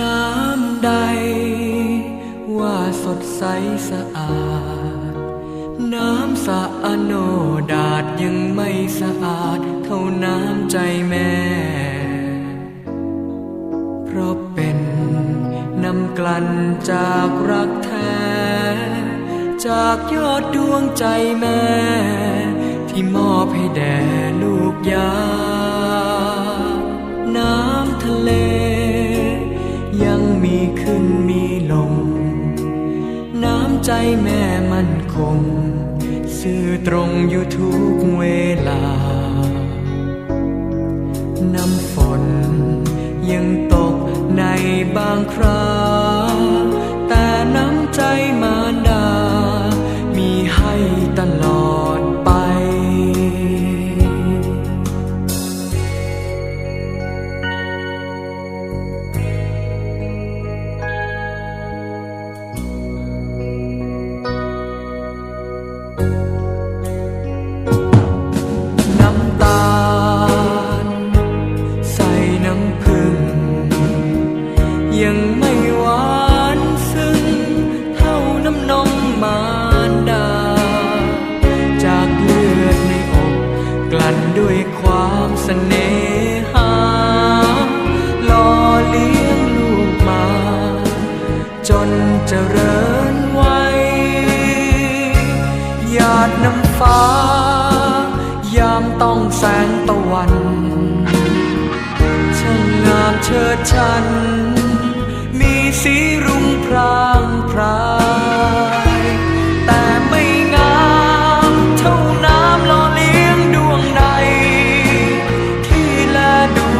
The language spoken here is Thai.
น้ำใด ว่าสดใสสะอาด น้ำสะอาโนดาดยังไม่สะอาด เท่าน้ำใจแม่ เพราะเป็นน้ำกลั่นจากรักแท้ จากยอดดวงใจแม่ ที่มอบให้แด่ลูกยา น้ำทะเล ขึ้นมีลง น้ำใจแม่มั่นคง ซื่อตรงอยู่ทุกเวลา น้ำฝนยังตกในบางครา ด้วยความเสน่หาหล่อเลี้ยงลูกมา จนเจริญวัยหยาดน้ำฟ้า ยามต้องแสงตะวันช่างงามเชิดชัน